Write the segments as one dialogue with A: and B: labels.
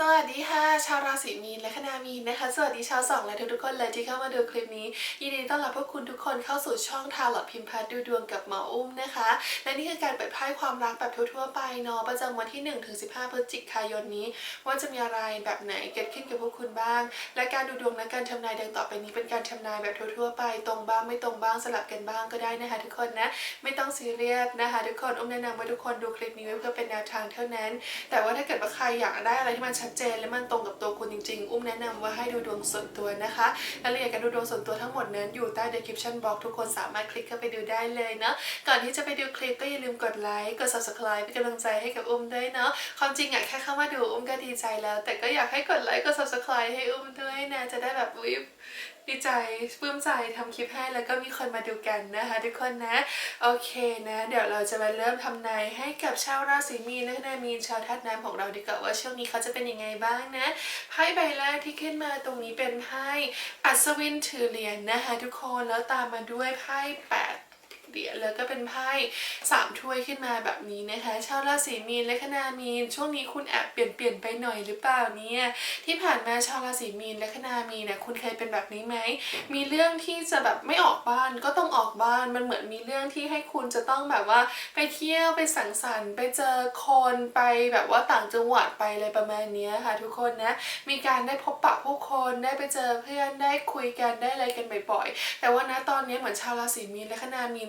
A: สวัสดีค่ะ ชาวราศีมีนและคณามีนนะคะ สวัสดีชาวสองและทุกๆคนเลยที่เข้ามาดูคลิปนี้ ยินดีต้อนรับพวกคุณทุกคนเข้าสู่ช่องทาร์ลอตพิมพ์พัดดูดวงกับหมออุ้มนะคะ และนี่คือการเปิดไพ่ความรักแบบทั่วๆไปเนาะประจำวันที่ 1 ถึง 15 พฤศจิกายนนี้ ว่าจะมีอะไรแบบไหนเกิดขึ้นกับพวกคุณบ้าง และการดูดวงและการทำนายดังต่อไปนี้เป็นการทำนายแบบทั่วๆไป ตรงบ้างไม่ตรงบ้างสลับกันบ้างก็ได้นะคะ ทุกคนนะไม่ต้องซีเรียสนะคะ ทุกคนอุ้มแนะนำว่าทุกคนดูคลิปนี้ไว้เพื่อเป็นแนวทางเท่านั้น แต่ว่าถ้าเกิดว่าใครอยากได้อะไรที่มันชัดเจนและมันตรงกับตัวคุณจริง ๆ อุ้มแนะนำว่าให้ดูดวงส่วนตัวนะคะรายละเอียดการดูดวงส่วนตัวทั้งหมดนั้นอยู่ใต้ description box ทุกคนสามารถคลิกเข้าไปดูได้เลยเนาะก่อนที่จะไปดูคลิปก็อย่าลืมกดไลค์กด subscribe เป็นกำลังใจให้กับอุ้มด้วยเนาะความจริงอะแค่เข้ามาดูอุ้มก็ดีใจแล้ว แต่ก็อยากให้กดไลค์กด subscribe ให้อุ้มด้วยนะจะได้แบบวิบ ดีใจปลื้มใจทำคลิปให้แล้วก็มีคนมาดูกันนะคะ ทุกคนนะ โอเคนะ เดี๋ยวเราจะมาเริ่มทำนายให้กับชาวราศีมีนและนามีนชาวธาตุน้ำของเราดีกว่าว่าช่วงนี้เขาจะเป็นยังไงบ้างนะไพ่ใบแรกที่ขึ้นมาตรงนี้เป็นไพ่อัศวินถือเหรียญนะคะทุกคนแล้วตามมาด้วยไพ่แปด เหรียญแล้วก็เป็นไพ่สามถ้วยขึ้นมาแบบนี้นะคะชาวราศีมีนและคณามีน ช่วงนี้คุณแอบเปลี่ยนเปลี่ยนไปหน่อยหรือเปล่าเนี่ยที่ผ่านมาชาวราศีมีนและคณามีนเนี่ยคุณเคยเป็นแบบนี้ไหมมีเรื่องที่จะแบบไม่ออกบ้านก็ต้องออกบ้านมันเหมือนมีเรื่องที่ให้คุณจะต้องแบบว่าไปเที่ยวไปสังสรรค์ไปเจอคนไปแบบว่าต่างจังหวัดไปอะไรประมาณนี้ค่ะทุกคนนะมีการได้พบปะผู้คนได้ไปเจอเพื่อนได้คุยกันได้อะไรกันบ่อยๆ แต่ว่านะตอนนี้เหมือนชาวราศีมีนและคณามีน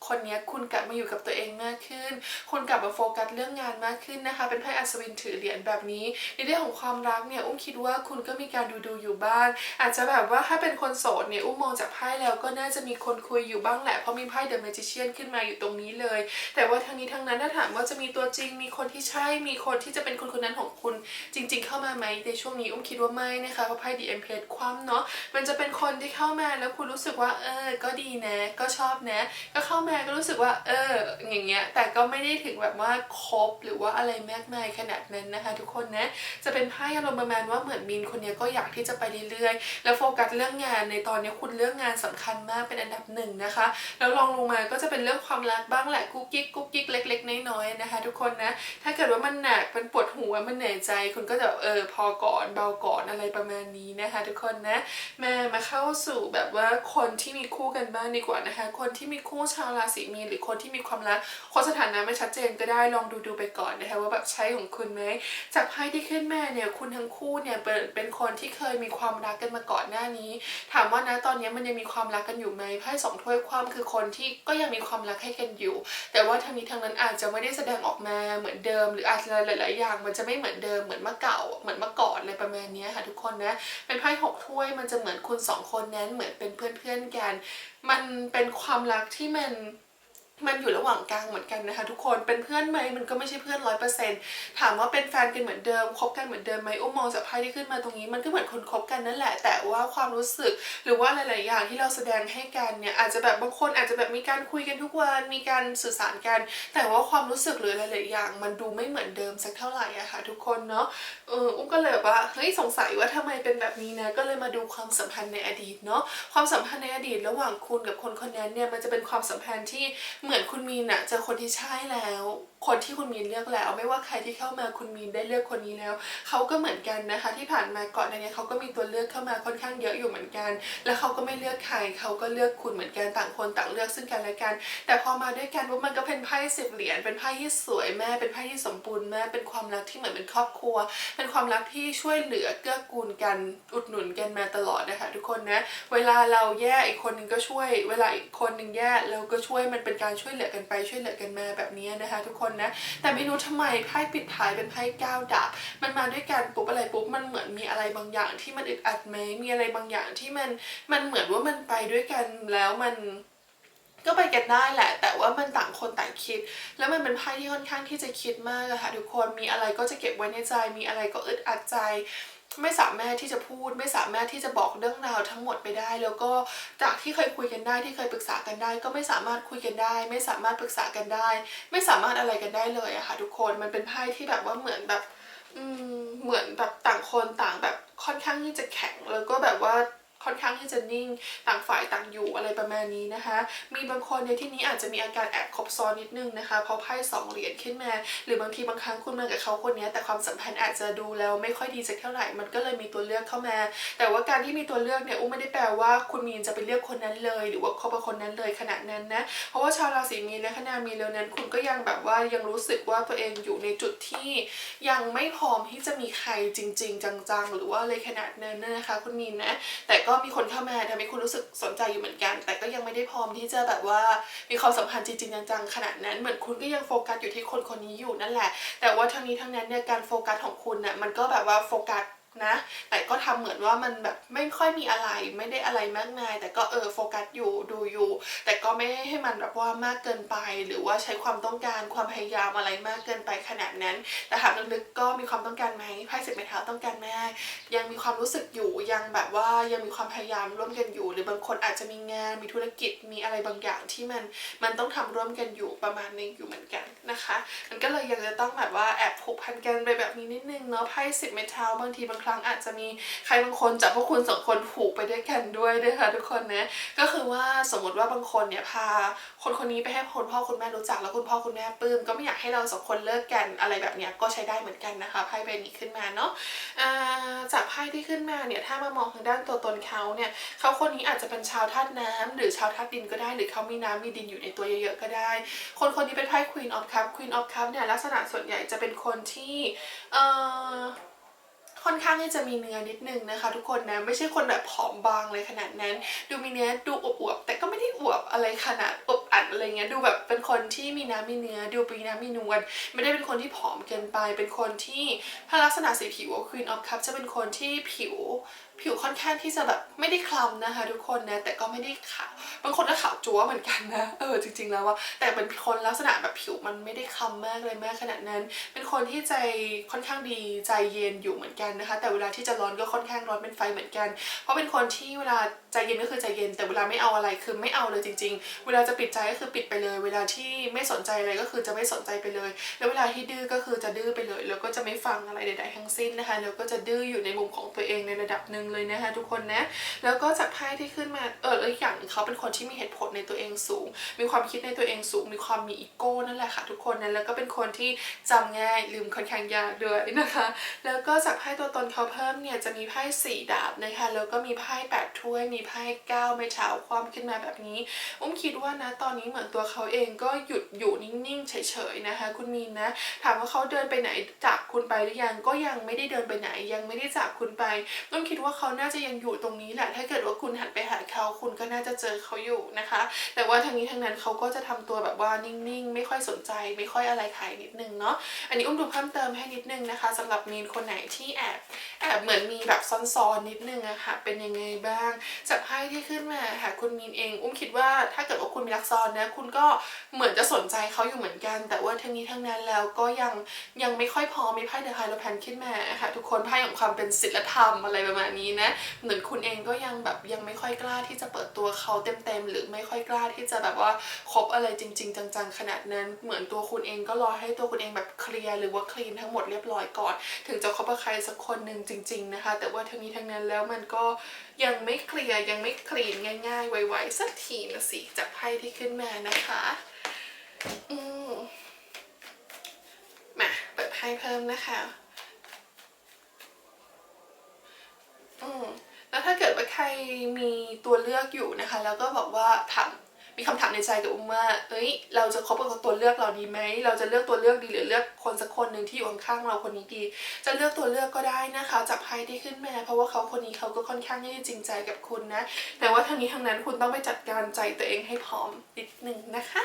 A: คนนี้คุณกลับมาอยู่กับตัวเองมากขึ้น คุณกลับมาโฟกัสเรื่องงานมากขึ้นนะคะ เป็นไพ่อัศวินถือเหรียญแบบนี้ ในเรื่องของความรักเนี่ยอุ้มคิดว่าคุณก็มีการดูดูอยู่บ้าง อาจจะแบบว่าถ้าเป็นคนโสดเนี่ยอุ้มมองจากไพ่แล้วก็น่าจะมีคนคุยอยู่บ้างแหละ เพราะมีไพ่เดอะแมจิเชียนขึ้นมาอยู่ตรงนี้เลย แต่ว่าทั้งนี้ทั้งนั้นถ้าถามว่าจะมีตัวจริง มีคนที่ใช่ มีคนที่จะเป็นคนคนนั้นของคุณ จริง ๆ เข้ามาไหมในช่วงนี้อุ้มคิดว่าไม่นะคะเพราะไพ่ดีเอ็มเพลคว่ำเนาะมันจะเป็นคนที่เข้ามาแล้วคุณรู้สึกว่าเออก็ดีนะ ก็ชอบนะ ก็เข้ามาก็รู้สึกว่า เออ อย่างเงี้ย แต่ก็ไม่ได้ถึงแบบว่าคบหรือว่าอะไรมากมายขนาดนั้นนะคะ ทุกคนนะ จะเป็นไพ่อารมณ์ประมาณว่าเหมือนมินคนนี้ก็อยากที่จะไปเรื่อยๆ แล้วโฟกัสเรื่องงานในตอนนี้คุณเรื่องงานสำคัญมากเป็นอันดับหนึ่งนะคะ แล้วลองลงมาก็จะเป็นเรื่องความรักบ้างแหละกุ๊กกิ๊กกุ๊กกิ๊กเล็ก ๆ น้อยๆนะคะ ทุกคนนะ ถ้าเกิดว่ามันหนักมันปวดหัวมันเหนื่อยใจ คุณก็จะเออพอก่อนเบาก่อนอะไรประมาณนี้นะคะ ทุกคนนะมามาเข้าสู่แบบว่าคนที่มีคู่กันบ้างดีกว่านะคะ คนที่มีคู่ชาวราศีมีนหรือคนที่มีความรักคนสถานะไม่ชัดเจนก็ได้ลองดูดูไปก่อนนะคะว่าแบบใช่ของคุณไหมจากไพ่ที่ขึ้นมาเนี่ยคุณทั้งคู่เนี่ยเป็นเป็นคนที่เคยมีความรักกันมาก่อนหน้านี้ ถามว่านะตอนนี้มันยังมีความรักกันอยู่ไหมไพ่สองถ้วยความคือคนที่ก็ยังมีความรักให้กันอยู่ แต่ว่าทางนี้ทางนั้นอาจจะไม่ได้แสดงออกมาเหมือนเดิม หรืออาจจะหลาย ๆ อย่าง มันจะไม่เหมือนเดิมเหมือนเมื่อเก่าเหมือนเมื่อก่อนอะไรประมาณนี้ค่ะทุกคนนะเป็นไพ่หกถ้วยมันจะเหมือนคุณสองคนนั้นเหมือนเป็นเพื่อน ๆ กัน มันเป็นความรักที่มัน มันอยู่ระหว่างกลางเหมือนกันนะคะทุกคนเป็นเพื่อนไหมมันก็ไม่ใช่เพื่อนร้อยเปอร์เซ็นต์ถามว่าเป็นแฟนกันเหมือนเดิมคบกันเหมือนเดิมไหมอุ้มมองจากไพ่ที่ขึ้นมาตรงนี้มันก็เหมือนคนคบกันนั่นแหละ แต่ว่าความรู้สึกหรือว่าหลาย ๆ อย่างที่เราแสดงให้กันเนี่ยอาจจะแบบบางคนอาจจะแบบมีการคุยกันทุกวันมีการสื่อสารกัน แต่ว่าความรู้สึกหรือหลาย ๆ อย่าง มันดูไม่เหมือนเดิมสักเท่าไหร่อะค่ะ ทุกคนเนาะเอออุ้มก็เลยแบบว่าเฮ้ยสงสัยว่าทำไมเป็นแบบนี้นะก็เลยมาดูความสัมพันธ์ในอดีตเนาะความสัมพันธ์ในอดีต ระหว่างคุณกับคนคนนั้นเนี่ยมันจะเป็นความสัมพันธ์ที่เหมือนคุณมีนอะเจอคนที่ใช่แล้ว คนที่คุณมีนเลือกแล้ว ไม่ว่าใครที่เข้ามาคุณมีนได้เลือกคนนี้แล้วเขาก็เหมือนกันนะคะ ที่ผ่านมาก่อนในนี้เขาก็มีตัวเลือกเข้ามาค่อนข้างเยอะอยู่เหมือนกัน แล้วเขาก็ไม่เลือกใครเขาก็เลือกคุณเหมือนกันต่างคนต่างเลือกซึ่งกันและกัน แต่พอมาด้วยกันว่ามันก็เป็นไพ่สิบเหรียญเป็นไพ่ที่สวยแม่เป็นไพ่ที่สมบูรณ์แม่เป็นความรักที่เหมือนเป็นครอบครัว เป็นความรักที่ช่วยเหลือเกื้อกูลกันอุดหนุนกันมาตลอดนะคะทุกคนนะเวลาเราแย่อีกคนหนึ่งก็ช่วย เวลาอีกคนหนึ่งแย่เราก็ช่วยมันเป็นการช่วยเหลือกันไปช่วยเหลือกันมาแบบนี้นะคะ ทุกคนนะ แต่ไม่รู้ทำไมไพ่ปิดท้ายเป็นไพ่ก้าวดาบมันมาด้วยกันปุ๊บอะไรปุ๊บมันเหมือนมีอะไรบางอย่างที่มันอึดอัดไหมมีอะไรบางอย่างที่มันมันเหมือนว่ามันไปด้วยกันแล้วมันก็ไปกันได้แหละ แต่ว่ามันต่างคนต่างคิด แล้วมันเป็นไพ่ที่ค่อนข้างที่จะคิดมากอะค่ะทุกคนมีอะไรก็จะเก็บไว้ในใจ มีอะไรก็อึดอัดใจ ไม่สามารถที่จะพูด ไม่สามารถที่จะบอกเรื่องราวทั้งหมดไปได้ แล้วก็จากที่เคยคุยกันได้ที่เคยปรึกษากันได้ ก็ไม่สามารถคุยกันได้ ไม่สามารถปรึกษากันได้ ไม่สามารถอะไรกันได้เลยอะค่ะทุกคนมันเป็นไพ่ที่แบบว่าเหมือนแบบอืมเหมือนแบบต่างคนต่างแบบค่อนข้างที่จะแข็งแล้วก็แบบว่า ค่อนข้างที่จะนิ่งต่างฝ่ายต่างอยู่อะไรประมาณนี้นะคะ มีบางคนในที่นี้อาจจะมีอาการแอบคบซ้อนนิดนึงนะคะเพราะไพ่สองเหรียญขึ้นมา หรือบางทีบางครั้งคุณมากับเขาคนนี้แต่ความสัมพันธ์อาจจะดูแล้วไม่ค่อยดีสักเท่าไหร่มันก็เลยมีตัวเลือกเข้ามา แต่ว่าการที่มีตัวเลือกเนี่ยอุ้มไม่ได้แปลว่าคุณมีนจะไปเลือกคนนั้นเลย หรือว่าคบกับคนนั้นเลยขนาดนั้นนะเพราะว่าชาวราศีมีนและคณะมีนแล้วนั้น คุณก็ยังแบบว่ายังรู้สึกว่าตัวเองอยู่ในจุดที่ยังไม่พร้อมที่จะมีใครจริง ๆ จังๆ หรือว่าเลยขนาดนั้นนะคะ คุณมีนนะแต่ก็็มีคนเข้ามาทำให้คุณรู้สึกสนใจอยู่เหมือนกัน แต่ก็ยังไม่ได้พร้อมที่จะแบบว่ามีความสัมพันธ์จริงๆจังๆขนาดนั้น เหมือนคุณก็ยังโฟกัสอยู่ที่คนคนนี้อยู่นั่นแหละ แต่ว่าทั้งนี้ทั้งนั้นเนี่ยการโฟกัสของคุณน่ะมันก็แบบว่าโฟกัส นะ แต่ก็ทำเหมือนว่ามันแบบไม่ค่อยมีอะไรไม่ได้อะไรมากมาย แต่ก็เออโฟกัสอยู่ดูอยู่ แต่ก็ไม่ให้มันแบบว่ามากเกินไป หรือว่าใช้ความต้องการความพยายามอะไรมากเกินไปขนาดนั้น แต่ถามลึกๆก็มีความต้องการไหมไพ่สิบไม้เท้าต้องการมากยังมีความรู้สึกอยู่ยังแบบว่ายังมีความพยายามร่วมกันอยู่ หรือบางคนอาจจะมีงานมีธุรกิจมีอะไรบางอย่างที่มันมันต้องทำร่วมกันอยู่ประมาณนึงอยู่เหมือนกันนะคะ มันก็เลยยังจะต้องแบบว่าแอบผูกพันกันไปแบบนี้นิดนึงเนาะไพ่สิบไม้เท้าบางทีบางครั้งอาจจะมีใครบางคนจับพวกคุณสองคนผูกไปด้วยกันด้วยนะคะทุกคนนะก็คือว่าสมมติว่าบางคนเนี่ยพาคนคนนี้ไปให้คุณพ่อคุณแม่รู้จักแล้วคุณพ่อคุณแม่ปลื้มก็ไม่อยากให้เราสองคนเลิกกันอะไรแบบเนี้ยก็ใช้ได้เหมือนกันนะคะไพ่ใบนี้ขึ้นมาเนาะจากไพ่ที่ขึ้นมาเนี่ยถ้ามามองทางด้านตัวตนเขาเนี่ยเขาคนนี้อาจจะเป็นชาวธาตุน้ำหรือชาวธาตุดินก็ได้ หรือเขามีน้ำมีดินอยู่ในตัวเยอะๆก็ได้ คนคนนี้เป็นไพ่ Queen of Cup Queen of Cup เนี่ยลักษณะส่วนใหญ่จะเป็นคนที่เอ่อ ค่อนข้างที่จะมีเนื้อนิดนึงนะคะ ทุกคนนะไม่ใช่คนแบบผอมบางเลยขนาดนั้น ดูมีเนื้อดูอวบๆแต่ก็ไม่ได้อวบอะไรขนาดอวบอัดอะไรเงี้ยดูแบบเป็นคนที่มีน้ำมีเนื้อดูปีน้ำมีนวลไม่ได้เป็นคนที่ผอมเกินไป เป็นคนที่ถ้าลักษณะสีผิว Queen of Cup จะเป็นคนที่ผิว ผิวค่อนข้างที่จะแบบไม่ได้คล้ำนะคะ ทุกคนนะแต่ก็ไม่ได้ขาวบางคนก็ขาวจั๊วเหมือนกันนะเออจริง ๆ แล้วว่าแต่เป็นคนลักษณะแบบผิวมันไม่ได้คล้ำมากเลยมากขนาดนั้น เป็นคนที่ใจค่อนข้างดีใจเย็นอยู่เหมือนกันนะคะ แต่เวลาที่จะร้อนก็ค่อนข้างร้อนเป็นไฟเหมือนกัน เพราะเป็นคนที่เวลาใจเย็นก็คือใจเย็น แต่เวลาไม่เอาอะไรคือไม่เอาเลยจริง ๆ เวลาจะปิดใจก็คือปิดไปเลย เวลาที่ไม่สนใจอะไรก็คือจะไม่สนใจไปเลย แล้วเวลาที่ดื้อก็คือจะดื้อไปเลย แล้วก็จะไม่ฟังอะไรใด ๆ ทั้งสิ้นนะคะแล้วก็จะดื้ออยู่ในมุมของตัวเองในระดับหนึ่งเลยนะคะทุกคนนะ แล้วก็จากไพ่ที่ขึ้นมาเออแล้วอีกอย่างเขาเป็นคนที่มีเหตุผลในตัวเองสูง มีความคิดในตัวเองสูง มีความมีอีโก้นั่นแหละค่ะทุกคนนะแล้วก็เป็นคนที่จำง่ายลืมค่อนข้างยากด้วยนะคะ แล้วก็จากไพ่ตัวตนเขาเพิ่มเนี่ยจะมีไพ่สี่ดาบนะคะแล้วก็มีไพ่แปดถ้วย มีไพ่เก้าไม้เท้าความขึ้นมาแบบนี้ อุ้มคิดว่านะตอนนี้เหมือนตัวเขาเองก็หยุดอยู่นิ่งๆเฉยๆนะคะ คุณมีนนะ ถามว่าเขาเดินไปไหนจากคุณไปหรือยังก็ยังไม่ได้เดินไปไหนยังไม่ได้จากคุณไปอุ้มคิดว่าเขาน่าจะยังอยู่ตรงนี้แหละ ถ้าเกิดว่าคุณหันไปหาเขาคุณก็น่าจะเจอเขาอยู่นะคะ แต่ว่าทางนี้ทางนั้นเขาก็จะทำตัวแบบว่านิ่งๆ ไม่ค่อยสนใจ ไม่ค่อยอะไรใครนิดนึงเนาะ อันนี้อุ้มดูเพิ่มเติมให้นิดนึงนะคะสำหรับมีนคนไหนที่แอบแอบเหมือนมีแบบซ้อนๆนิดนึงอะค่ะ เป็นยังไงบ้าง จากไพ่ที่ขึ้นมาค่ะคุณมีนเอง อุ้มคิดว่าถ้าเกิดว่าคุณมีรักซ้อนนะคุณก็เหมือนจะสนใจเขาอยู่เหมือนกัน แต่ว่าทั้งนี้ทั้งนั้นแล้วก็ยังยังไม่ค่อยพอมีไพ่เดอะไฮโลแพนขึ้นมาค่ะทุกคนไพ่ของความเป็นศิลธรรมอะไรประมาณนี้นะ เหมือนคุณเองก็ยังแบบยังไม่ค่อยกล้าที่จะเปิดตัวเขาเต็มๆหรือไม่ค่อยกล้าที่จะแบบว่าคบอะไรจริง ๆ จังๆ ขนาดนั้น เหมือนตัวคุณเองก็รอให้ตัวคุณเองแบบเคลียร์หรือว่าคลีนทั้งหมดเรียบร้อยก่อน ถึงจะคบกับใครสักคนหนึ่งจริง ๆนะคะ แต่ว่าทั้งนี้ทั้งนั้นแล้วมันก็ยังไม่เคลียร์ยังไม่คลีนง่ายๆ ไวๆสักทีนะสิจากไพ่ที่ขึ้นมานะคะอืมมาเปิดไพ่เพิ่มนะคะ อืมแล้วถ้าเกิดว่าใครมีตัวเลือกอยู่นะคะ แล้วก็บอกว่าถามมีคำถามในใจกับอุ้มว่า เอ้ย เราจะคบกับตัวเลือกเราดีไหม เราจะเลือกตัวเลือกดีหรือเลือกคนสักคนหนึ่งที่อยู่ข้างๆเราคนนี้ดี จะเลือกตัวเลือกก็ได้นะคะจากไพ่ที่ขึ้นมา เพราะว่าเขาคนนี้เขาก็ค่อนข้างที่จะจริงใจกับคุณนะ แต่ว่าทั้งนี้ทั้งนั้นคุณต้องไปจัดการใจตัวเองให้พร้อมนิดนึงนะคะ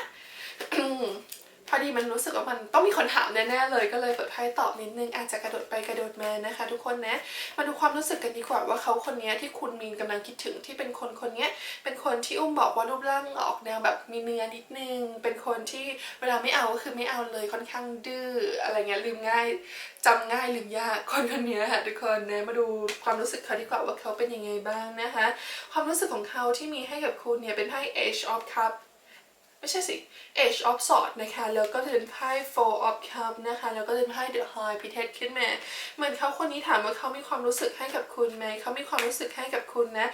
A: พอดีมันรู้สึกว่ามันต้องมีคนถามแน่ๆเลย ก็เลยเปิดไพ่ตอบนิดนึงอาจจะกระโดดไปกระโดดมานะคะ ทุกคนนะมาดูความรู้สึกกันดีกว่าว่าเขาคนนี้ที่คุณมีนกำลังคิดถึงที่เป็นคนคนนี้เป็นคนที่อุ้มบอกว่ารูปร่างออกแนวแบบมีเนื้อนิดนึง เป็นคนที่เวลาไม่เอาก็คือไม่เอาเลยค่อนข้างดื้ออะไรเงี้ยลืมง่ายจำง่ายลืมยากคนคนนี้ค่ะทุกคนนะมาดูความรู้สึกเขาดีกว่าว่าเขาเป็นยังไงบ้างนะคะ ความรู้สึกของเขาที่มีให้กับคุณเนี่ยเป็นไพ่ Age of Cup ไม่ใช่สิ Age of Swords นะคะ แล้วก็จะเป็นไพ่ Four of Cups นะคะ แล้วก็จะเป็นไพ่ The High พิเทศขึ้นมาเหมือนเขาคนนี้ถามว่าเขามีความรู้สึกให้กับคุณไหมเขามีความรู้สึกให้กับคุณนะ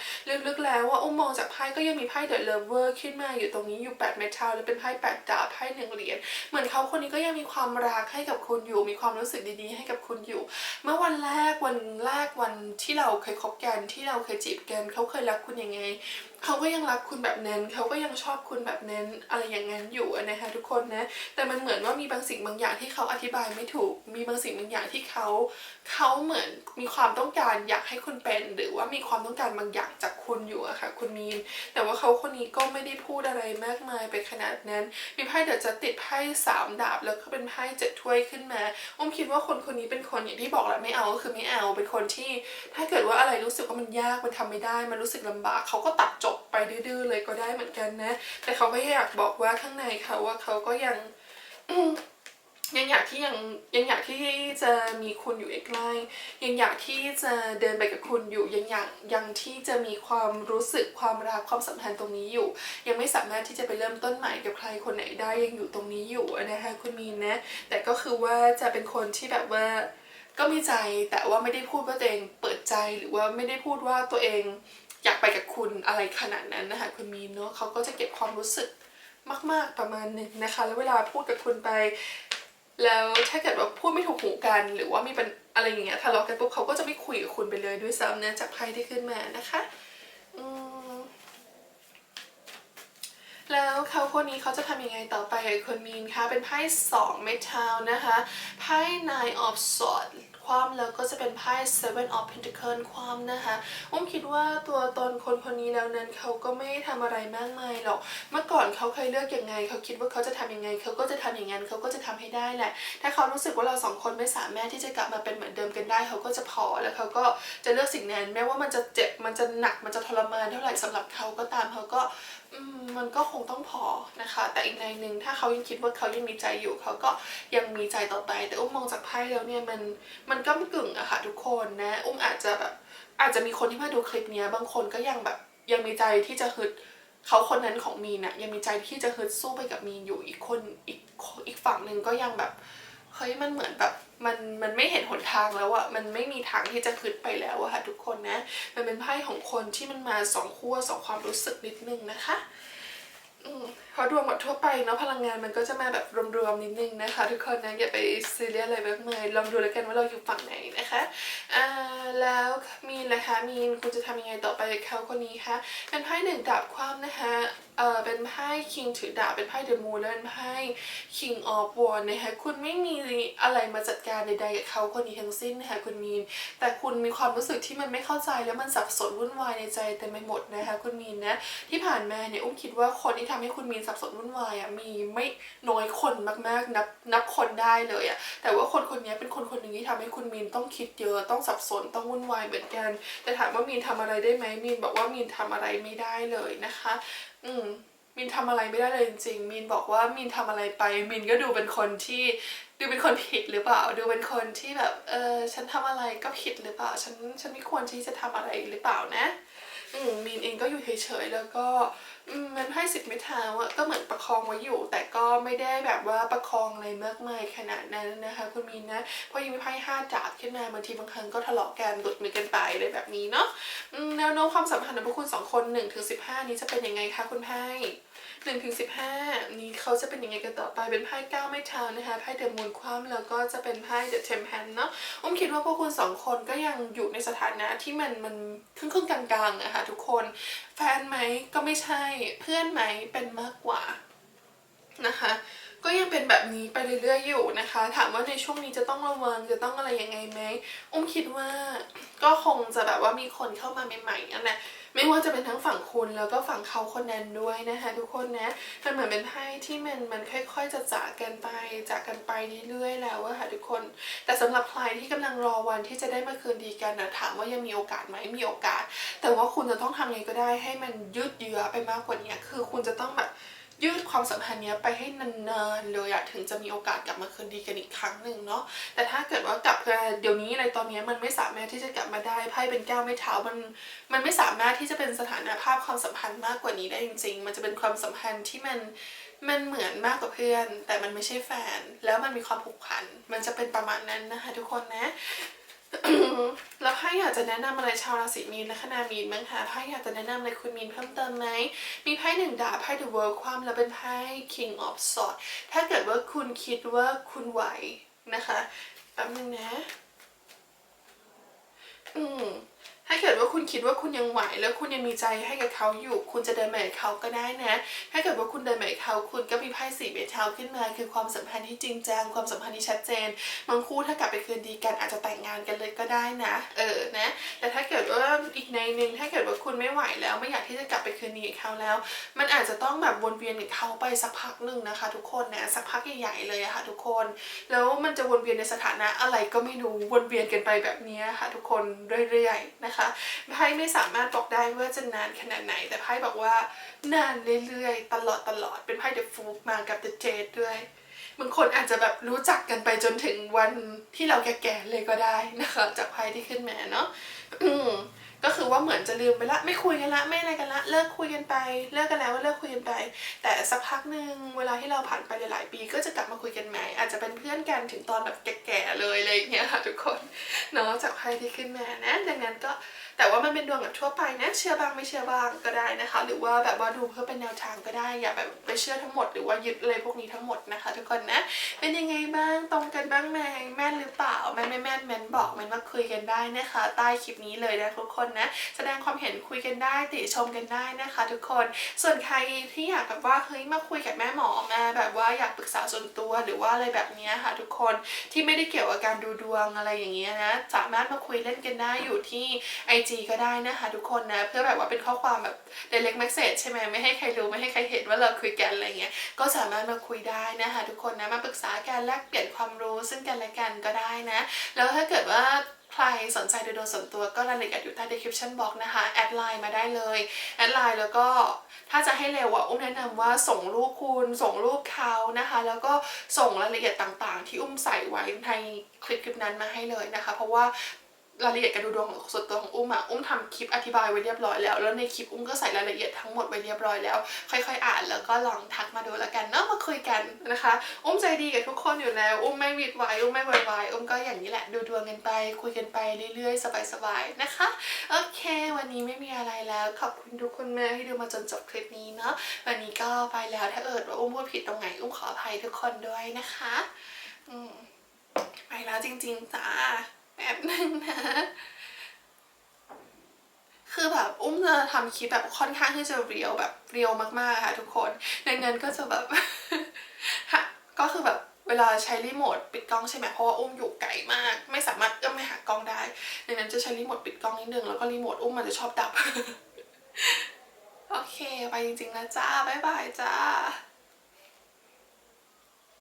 A: ลึกๆแล้วว่าอุ้มมองจากไพ่ก็ยังมีไพ่ The Lover ขึ้นมาอยู่ตรงนี้อยู่8เมทัลแล้วเป็นไพ่8ดาบไพ่หนึ่งเหรียญเหมือนเขาคนนี้ก็ยังมีความรักให้กับคุณอยู่ มีความรู้สึกดีๆ ให้กับคุณอยู่ เมื่อวันแรกวันแรกวันที่เราเคยคบกันที่เราเคยจีบกันเขาเคยรักคุณยังไงเขาก็ยังรักคุณแบบนั้นเขาก็ยังชอบคุณแบบนั้นอะไรอย่างนั้นอยู่นะคะทุกคนนะ แต่มันเหมือนว่ามีบางสิ่งบางอย่างที่เขาอธิบายไม่ถูก มีบางสิ่งบางอย่างที่เขาเขาเหมือนมีความต้องการอยากให้คุณเป็น หรือว่ามีความต้องการบางอย่างจากคุณอยู่อะค่ะคุณมีน แต่ว่าเขาคนนี้ก็ไม่ได้พูดอะไรมากมายไปขนาดนั้น มีไพ่เดี๋ยวจะติดไพ่สามดาบแล้วก็เป็นไพ่เจ็ดถ้วยขึ้นมาอุ้มคิดว่าคนคนนี้เป็นคนอย่างที่บอกแหละไม่เอาก็คือไม่เอาเป็นคนที่ ถ้าเกิดว่าอะไรรู้สึกว่ามันยากมันทำไม่ได้ มันรู้สึกลำบากเขาก็ตัดจบไปดื้อๆเลยก็ได้เหมือนกันนะ แต่เขาก็อยากบอกอกว่าข้างในเขาว่าเขาก็ยังยังอยากที่ยังยังอยากที่จะมีคุณอยู่ใกล้ยังอยากที่จะเดินไปกับคุณอยู่ยังอยากยังที่จะมีความรู้สึกความรักความสัมพันธ์ตรงนี้อยู่ ยังไม่สามารถที่จะไปเริ่มต้นใหม่กับใครคนไหนได้ยังอยู่ตรงนี้อยู่นะคะคุณมีนนะแต่ก็คือว่าจะเป็นคนที่แบบว่าก็มีใจแต่ว่าไม่ได้พูดว่าตัวเองเปิดใจหรือว่าไม่ได้พูดว่าตัวเองอยากไปกับคุณอะไรขนาดนั้นนะคะคุณมีนเนาะเขาก็จะเก็บความรู้สึก มากๆประมาณหนึ่งนะคะ แล้วเวลาพูดกับคุณไป แล้วถ้าเกิดว่าพูดไม่ถูกหูกัน หรือว่ามีเป็นอะไรอย่างเงี้ยทะเลาะกันปุ๊บเขาก็จะไม่คุยกับคุณไปเลยด้วยซ้ำนะจากไพ่ที่ขึ้นมานะคะแล้วเขาคนนี้เขาจะทำยังไงต่อไปกับคนมีนคะเป็นไพ่สองเมทัลนะคะไพ่ nine of swords ความแล้วก็จะเป็นไพ่ seven of pentacle ความนะคะอุ้มคิดว่าตัวตนคนคนนี้แล้วนั้นเขาก็ไม่ได้ทำอะไรมากมายหรอก เมื่อก่อนเขาเคยเลือกอยังไง เขาคิดว่าเขาจะทำยังไง เขาก็จะทำอย่างนั้นเขาก็จะทำให้ได้แหละ ถ้าเขารู้สึกว่าเราสองคนไม่สามารถที่จะกลับมาเป็นเหมือนเดิมกันได้ เขาก็จะพอแล้วเขาก็จะเลือกสิ่งนั้นแม้ว่ามันจะเจ็บมันจะหนักมันจะทรมานเท่าไหร่สำหรับเขาก็ตามเขาก็ มันก็คงต้องพอนะคะ แต่อีกในหนึ่งถ้าเขายังคิดว่าเขายังมีใจอยู่เขาก็ยังมีใจต่อไป แต่อุ้มมองจากไพ่แล้วเนี่ยมันมันก้ากึ่งอะค่ะทุกคนนะ อุ้มอาจจะแบบอาจจะมีคนที่มาดูคลิปเนี้ยบางคนก็ยังแบบยังมีใจที่จะฮึดเขาคนนั้นของมีนอะยังมีใจที่จะฮึดสู้ไปกับมีนอยู่อีกคนอีกอีกฝั่งหนึ่งก็ยังแบบเฮ้ยมันเหมือนแบบ มันมันไม่เห็นหนทางแล้วอะมันไม่มีทางที่จะขึ้นไปแล้วอะค่ะทุกคนนะ มันเป็นไพ่ของคนที่มันมาสองขั้วสองความรู้สึกนิดนึงนะคะอืมเพราะดวงหมดทั่วไปเนาะพลังงานมันก็จะมาแบบรวมๆนิดนึงนะคะ ทุกคนนะอย่าไปซีเรียสอะไรมากมายลองดูแล้วกันว่าเราอยู่ฝั่งไหนนะคะอ่าแล้วมีนนะคะมีนคุณจะทำยังไงต่อไปเขาคนนี้คะเป็นไพ่หนึ่งดาบความนะคะ เอ่อเป็นไพ่คิงถือดาบเป็นไพ่เดอะมูนและเป็นไพ่ King of w a n นะคะคุณไม่มีอะไรมาจัดการใดๆกับเขาคนนี้ทั้งสิ้นนะคะคุณมีน แต่คุณมีความรู้สึกที่มันไม่เข้าใจแล้วมันสับสนวุ่นวายในใจเต็มไปหมดนะคะคุณมีนนะที่ผ่านมาเนี่ยอุ้มคิดว่าคนที่ทำให้คุณมีนสับสนวุ่นวายอะมีไม่น้อยคนมากๆนับนับคนได้เลยอะแต่ว่าคนคนนี้เป็นคนคนหนึ่งที่ทำให้คุณมีนต้องคิดเยอะต้องสับสนต้องวุ่นวายเหมือนกันแต่ถามว่ามีนทำอะไรได้ไหมมีนบอกว่ามีนทำอะไรไม่ได้เลยนะคะ อืมมินทำอะไรไม่ได้เลยจริงๆมินบอกว่ามินทำอะไรไป มินก็ดูเป็นคนที่ดูเป็นคนผิดหรือเปล่า ดูเป็นคนที่แบบเออฉันทำอะไรก็ผิดหรือเปล่า ฉันฉันไม่ควรที่จะทำอะไรหรือเปล่านะ อืมมินเองก็อยู่เฉยๆแล้วก็ มันให้สิบไม่เท้าอะก็เหมือนประคองไว้อยู่ แต่ก็ไม่ได้แบบว่าประคองอะไรมากมายขนาดนั้นนะคะคุณมินนะเพราะยังมีไพ่ห้าดาบขึ้นมาบางทีบางครั้งก็ทะเลาะกันหลุดมือกันไปเลยแบบนี้เนาะแนวโน้มความสัมพันธ์ของพวกคุณสองคนหนึ่งถึงสิบห้านี้จะเป็นยังไงคะคุณไพ่ หนึ่งถึงสิบห้านี้เขาจะเป็นยังไงกันต่อไปเป็นไพ่เก้าไม่เท้านะคะไพ่เดอะมูนคว่ำแล้วก็จะเป็นไพ่เดอะเทมเพนเนาะอุ้มคิดว่าพวกคุณสองคนก็ยังอยู่ในสถานะที่มันมันครึ่งครึ่งกลางๆอะค่ะทุกคนแฟนไหมก็ไม่ใช่เพื่อนไหมเป็นมากกว่านะคะ ก็ยังเป็นแบบนี้ไปเรื่อยๆอยู่นะคะ ถามว่าในช่วงนี้จะต้องระวังจะต้องอะไรยังไงไหมอุ้มคิดว่าก็คงจะแบบว่ามีคนเข้ามาใหม่ๆนั่นแหละไม่ว่าจะเป็นทั้งฝั่งคุณแล้วก็ฝั่งเขาคนนั้นด้วยนะคะ ทุกคนนะมันเหมือนเป็นไพ่ที่มันมันค่อย ๆ จะจากกันไปจากกันไปเรื่อยๆแล้วอะค่ะทุกคน แต่สำหรับใครที่กำลังรอวันที่จะได้มาคืนดีกันนะถามว่ายังมีโอกาสไหมมีโอกาส แต่ว่าคุณจะต้องทำยังไงก็ได้ให้มันยืดเยื้อไปมากกว่านี้คือคุณจะต้องแบบ ยืดความสัมพันธ์เนี้ยไปให้นานๆเลยอะถึงจะมีโอกาสกลับมาคืนดีกันอีกครั้งหนึ่งเนาะแต่ถ้าเกิดว่ากลับมาเดี๋ยวนี้อะไรตอนเนี้ยมันไม่สามารถที่จะกลับมาได้ไพ่เป็นแก้วไม่เท้ามันมันไม่สามารถที่จะเป็นสถานภาพความสัมพันธ์มากกว่านี้ได้จริง ๆ มันจะเป็นความสัมพันธ์ที่มันมันเหมือนมากกว่าเพื่อน แต่มันไม่ใช่แฟน แล้วมันมีความผูกพัน มันจะเป็นประมาณนั้นนะคะทุกคนนะ แล้วไพ่อยากจะแนะนำอะไรชาวราศีมีนและคณามีนบ้างคะไพ่อยากจะแนะนำอะไรคุณมีนเพิ่มเติมไหม มีไพ่หนึ่งดาบไพ่ The World ความแล้วเป็นไพ่ King of Swords ถ้าเกิดว่าคุณคิดว่าคุณไหวนะคะแป๊บนึงนะ อืม ถ้าเกิดว่าคุณคิดว่าคุณยังไหวแล้วคุณยังมีใจให้กับเขาอยู่ คุณจะเดินไปกับเขาก็ได้นะ ถ้าเกิดว่าคุณเดินไปกับเขาคุณก็มีไพ่สี่เบญเทาขึ้นมา คือความสัมพันธ์ที่จริงจังความสัมพันธ์ที่ชัดเจนบางคู่ถ้ากลับไปคืนดีกันอาจจะแต่งงานกันเลยก็ได้นะเออนะแต่ถ้าเกิดว่าอีกในหนึ่งถ้าเกิดว่าคุณไม่ไหวแล้วไม่อยากที่จะกลับไปคืนดีกับเขาแล้ว มันอาจจะต้องแบบวนเวียนกับเขาไปสักพักหนึ่งนะคะ ทุกคนนะสักพักใหญ่ๆเลยอะค่ะทุกคน แล้วมันจะวนเวียนในสถานะอะไรก็ไม่รู้วนเวียนกันไปแบบนี้ค่ะทุกคนเรื่อยๆนะคะไพ่ไม่สามารถบอกได้ว่าจะนานขนาดไหน แต่ไพ่บอกว่านานเรื่อยๆ ตลอดตลอดเป็นไพ่เดอะฟูกมากับเดอะเจดด้วยบางคนอาจจะแบบรู้จักกันไปจนถึงวันที่เราแก่ๆเลยก็ได้นะคะ จากไพ่ที่ขึ้นมาเนาะ ก็คือว่าเหมือนจะลืมไปละไม่คุยกันละไม่อะไรกันละเลิกคุยกันไป เลิกกันแล้วว่าเลิกคุยกันไป แต่สักพักหนึ่งเวลาที่เราผ่านไปหลายๆปี ก็จะกลับมาคุยกันใหม่อาจจะเป็นเพื่อนกันถึงตอนแบบแก่ๆเลยอะไรอย่างเงี้ยค่ะทุกคนเนาะจากใครที่ขึ้นมานะดังนั้นก็ แต่ว่ามันเป็นดวงแบบทั่วไปนะเชื่อบ้างไม่เชื่อบ้างก็ได้นะคะ หรือว่าแบบว่าดูเพื่อเป็นแนวทางก็ได้อย่าแบบไปเชื่อทั้งหมดหรือว่ายึดอะไรพวกนี้ทั้งหมดนะคะ ทุกคนนะ เป็นยังไงบ้างตรงกันบ้างไหมแม่นหรือเปล่าแม่นไม่แม่นแม่นบอกแม่นมาคุยกันได้นะคะ ใต้คลิปนี้เลยนะทุกคนนะแสดงความเห็นคุยกันได้ติชมกันได้นะคะ ทุกคนส่วนใครที่อยากแบบว่าเฮ้ยมาคุยกับแม่หมอมาแบบว่าอยากปรึกษาส่วนตัวหรือว่าอะไรแบบนี้ค่ะ ทุกคนที่ไม่ได้เกี่ยวกับการดูดวงอะไรอย่างเงี้ยนะสามารถมาคุยเล่นกันได้อยู่ที่ IG ก็ได้นะคะทุกคนนะ เพื่อแบบว่าเป็นข้อความแบบ direct message ใช่ไหมไม่ให้ใครรู้ไม่ให้ใครเห็นว่าเราคุยกันอะไรเงี้ยก็สามารถมาคุยได้นะคะทุกคนนะมาปรึกษากันแลกเปลี่ยนความรู้ซึ่งกันและกันก็ได้นะ แล้วถ้าเกิดว่าใครสนใจโดยโดยส่วนตัวก็รายละเอียดอยู่ใต้ description box นะคะ แอดไลน์มาได้เลย แอดไลน์แล้วก็ถ้าจะให้เร็วอะอุ้มแนะนำว่าส่งรูปคุณ ส่งรูปเขานะคะ แล้วก็ส่งรายละเอียดต่างๆ ที่อุ้มใส่ไว้ในคลิปคลิปนั้นมาให้เลยนะคะ เพราะว่า รายละเอียดการดูดวงของส่วนตัวของอุ้มอะอุ้มทำคลิปอธิบายไว้เรียบร้อยแล้ว แล้วในคลิปอุ้มก็ใส่รายละเอียดทั้งหมดไว้เรียบร้อยแล้ว ค่อยๆ อ่านแล้วก็ลองทักมาดูแล้วกันเนาะมาคุยกันนะคะ อุ้มใจดีกับทุกคนอยู่แล้ว อุ้มไม่วิดไวายอุ้มไม่วายวายอุ้มก็อย่างนี้แหละดูดวงกันไป คุยกันไปเรื่อยๆ สบายๆนะคะ โอเค วันนี้ไม่มีอะไรแล้ว ขอบคุณทุกคนมากที่ดูมาจนจบคลิปนี้เนาะวันนี้ก็ไปแล้วถ้าเอิดว่าอุ้มพูดผิดตรงไหนอุ้มขออภัยทุกคนด้วยนะคะ อืมไปแล้วจริงๆจ้า ป๊บนึงนะ คือแบบอุ้มจะทำคลิปแบบค่อนข้างที่จะเรียวแบบเรียวมากๆค่ะทุกคนดังนั้นก็จะแบบฮะก็คือแบบเวลาใช้รีโมทปิดกล้องใช่ไหมเพราะว่าอุ้มอยู่ไกลมาก ไม่สามารถเอื้อมไปหากล้องได้ดังนั้นจะใช้รีโมทปิดกล้องนิดนึงแล้วก็รีโมทอุ้มมันจะชอบดับ โอเค ไปจริงๆแล้วจ้าบ๊ายบายจ้า